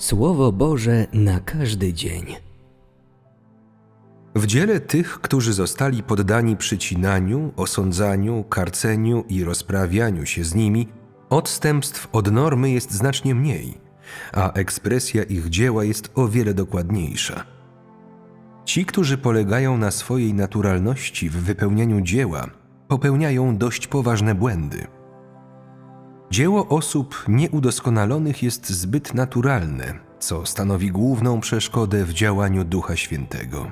Słowo Boże na każdy dzień. W dziele tych, którzy zostali poddani przycinaniu, osądzaniu, karceniu i rozprawianiu się z nimi, odstępstw od normy jest znacznie mniej, a ekspresja ich dzieła jest o wiele dokładniejsza. Ci, którzy polegają na swojej naturalności w wypełnianiu dzieła, popełniają dość poważne błędy. Dzieło osób nieudoskonalonych jest zbyt naturalne, co stanowi główną przeszkodę w działaniu Ducha Świętego.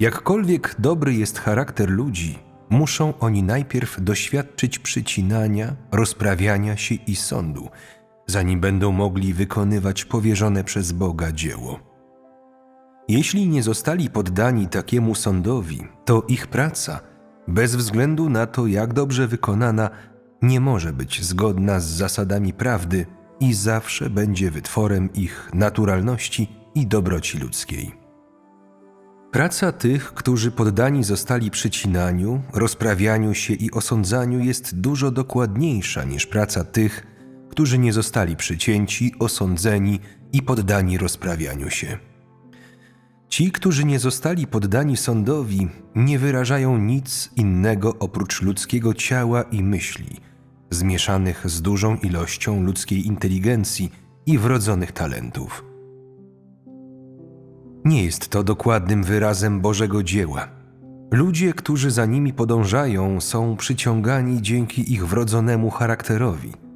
Jakkolwiek dobry jest charakter ludzi, muszą oni najpierw doświadczyć przycinania, rozprawiania się i sądu, zanim będą mogli wykonywać powierzone przez Boga dzieło. Jeśli nie zostali poddani takiemu sądowi, to ich praca, bez względu na to, jak dobrze wykonana, nie może być zgodna z zasadami prawdy i zawsze będzie wytworem ich naturalności i dobroci ludzkiej. Praca tych, którzy poddani zostali przycinaniu, rozprawianiu się i osądzaniu, jest dużo dokładniejsza niż praca tych, którzy nie zostali przycięci, osądzeni i poddani rozprawianiu się. Ci, którzy nie zostali poddani sądowi, nie wyrażają nic innego oprócz ludzkiego ciała i myśli, zmieszanych z dużą ilością ludzkiej inteligencji i wrodzonych talentów. Nie jest to dokładnym wyrazem Bożego dzieła. Ludzie, którzy za nimi podążają, są przyciągani dzięki ich wrodzonemu charakterowi.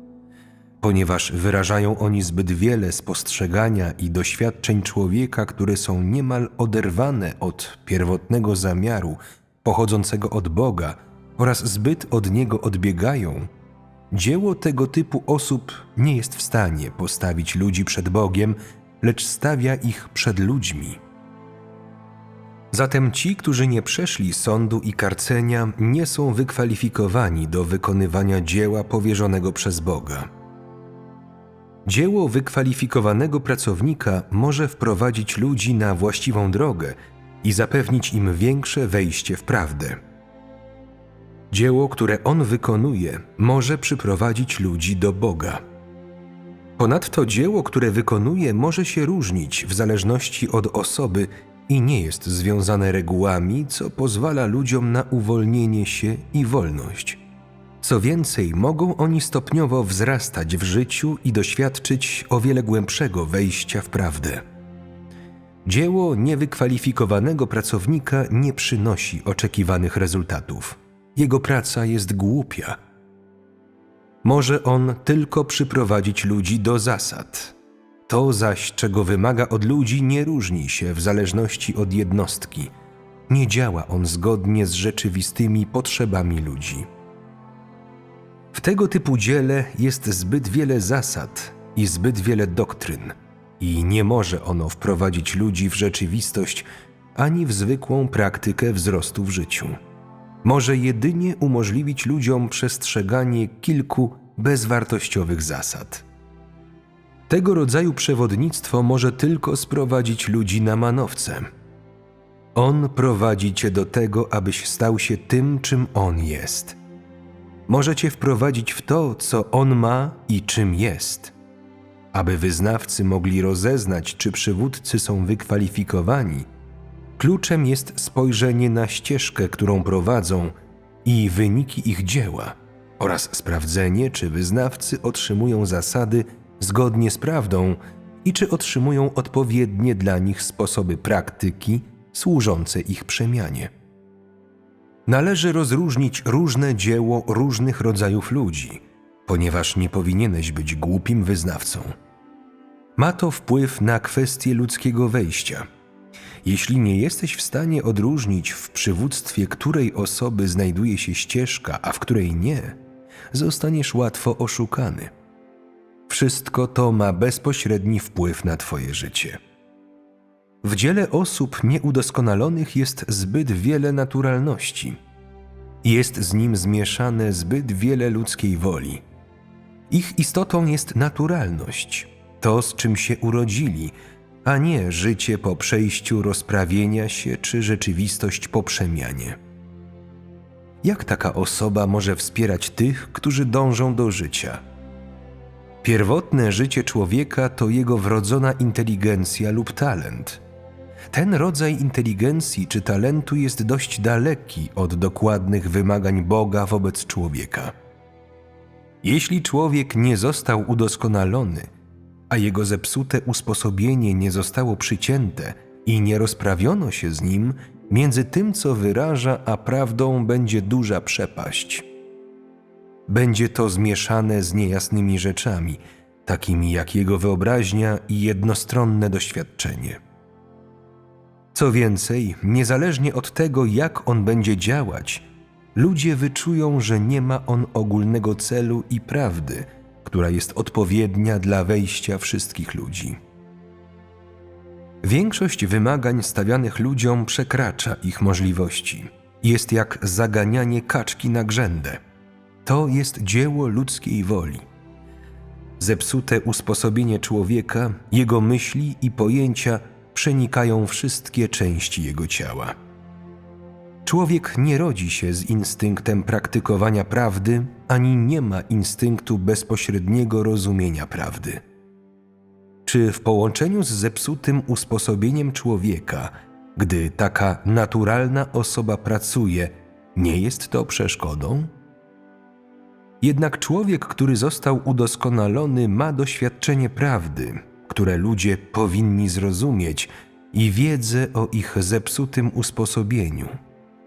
Ponieważ wyrażają oni zbyt wiele spostrzegania i doświadczeń człowieka, które są niemal oderwane od pierwotnego zamiaru pochodzącego od Boga oraz zbyt od niego odbiegają, dzieło tego typu osób nie jest w stanie postawić ludzi przed Bogiem, lecz stawia ich przed ludźmi. Zatem ci, którzy nie przeszli sądu i karcenia, nie są wykwalifikowani do wykonywania dzieła powierzonego przez Boga. Dzieło wykwalifikowanego pracownika może wprowadzić ludzi na właściwą drogę i zapewnić im większe wejście w prawdę. Dzieło, które on wykonuje, może przyprowadzić ludzi do Boga. Ponadto dzieło, które wykonuje, może się różnić w zależności od osoby i nie jest związane regułami, co pozwala ludziom na uwolnienie się i wolność. Co więcej, mogą oni stopniowo wzrastać w życiu i doświadczyć o wiele głębszego wejścia w prawdę. Dzieło niewykwalifikowanego pracownika nie przynosi oczekiwanych rezultatów. Jego praca jest głupia. Może on tylko przyprowadzić ludzi do zasad. To zaś, czego wymaga od ludzi, nie różni się w zależności od jednostki. Nie działa on zgodnie z rzeczywistymi potrzebami ludzi. Tego typu dziele jest zbyt wiele zasad i zbyt wiele doktryn, i nie może ono wprowadzić ludzi w rzeczywistość ani w zwykłą praktykę wzrostu w życiu. Może jedynie umożliwić ludziom przestrzeganie kilku bezwartościowych zasad. Tego rodzaju przewodnictwo może tylko sprowadzić ludzi na manowce. On prowadzi cię do tego, abyś stał się tym, czym on jest. Może cię wprowadzić w to, co on ma i czym jest. Aby wyznawcy mogli rozeznać, czy przywódcy są wykwalifikowani, kluczem jest spojrzenie na ścieżkę, którą prowadzą i wyniki ich dzieła, oraz sprawdzenie, czy wyznawcy otrzymują zasady zgodnie z prawdą i czy otrzymują odpowiednie dla nich sposoby praktyki służące ich przemianie. Należy rozróżnić różne dzieło różnych rodzajów ludzi, ponieważ nie powinieneś być głupim wyznawcą. Ma to wpływ na kwestię ludzkiego wejścia. Jeśli nie jesteś w stanie odróżnić w przywództwie, której osoby znajduje się ścieżka, a w której nie, zostaniesz łatwo oszukany. Wszystko to ma bezpośredni wpływ na Twoje życie. W dziele osób nieudoskonalonych jest zbyt wiele naturalności. Jest z nim zmieszane zbyt wiele ludzkiej woli. Ich istotą jest naturalność, to z czym się urodzili, a nie życie po przejściu rozprawienia się czy rzeczywistość po przemianie. Jak taka osoba może wspierać tych, którzy dążą do życia? Pierwotne życie człowieka to jego wrodzona inteligencja lub talent. Ten rodzaj inteligencji czy talentu jest dość daleki od dokładnych wymagań Boga wobec człowieka. Jeśli człowiek nie został udoskonalony, a jego zepsute usposobienie nie zostało przycięte i nie rozprawiono się z nim, między tym, co wyraża, a prawdą będzie duża przepaść. Będzie to zmieszane z niejasnymi rzeczami, takimi jak jego wyobraźnia i jednostronne doświadczenie. Co więcej, niezależnie od tego, jak on będzie działać, ludzie wyczują, że nie ma on ogólnego celu i prawdy, która jest odpowiednia dla wejścia wszystkich ludzi. Większość wymagań stawianych ludziom przekracza ich możliwości. Jest jak zaganianie kaczki na grzędę. To jest dzieło ludzkiej woli. Zepsute usposobienie człowieka, jego myśli i pojęcia przenikają wszystkie części jego ciała. Człowiek nie rodzi się z instynktem praktykowania prawdy, ani nie ma instynktu bezpośredniego rozumienia prawdy. Czy w połączeniu z zepsutym usposobieniem człowieka, gdy taka naturalna osoba pracuje, nie jest to przeszkodą? Jednak człowiek, który został udoskonalony, ma doświadczenie prawdy, które ludzie powinni zrozumieć, i wiedzę o ich zepsutym usposobieniu,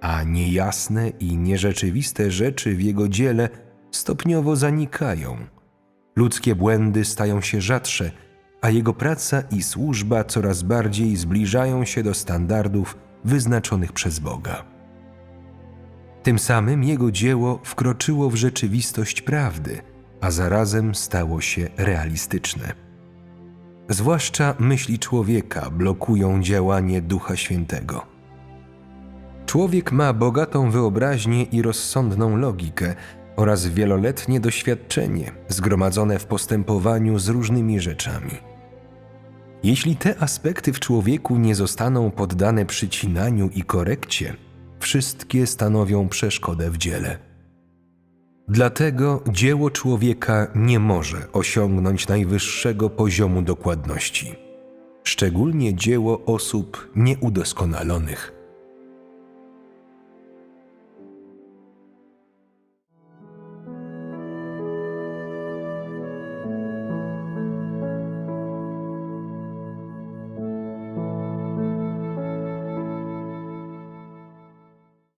a niejasne i nierzeczywiste rzeczy w jego dziele stopniowo zanikają. Ludzkie błędy stają się rzadsze, a jego praca i służba coraz bardziej zbliżają się do standardów wyznaczonych przez Boga. Tym samym jego dzieło wkroczyło w rzeczywistość prawdy, a zarazem stało się realistyczne. Zwłaszcza myśli człowieka blokują działanie Ducha Świętego. Człowiek ma bogatą wyobraźnię i rozsądną logikę oraz wieloletnie doświadczenie zgromadzone w postępowaniu z różnymi rzeczami. Jeśli te aspekty w człowieku nie zostaną poddane przycinaniu i korekcie, wszystkie stanowią przeszkodę w dziele. Dlatego dzieło człowieka nie może osiągnąć najwyższego poziomu dokładności, szczególnie dzieło osób nieudoskonalonych.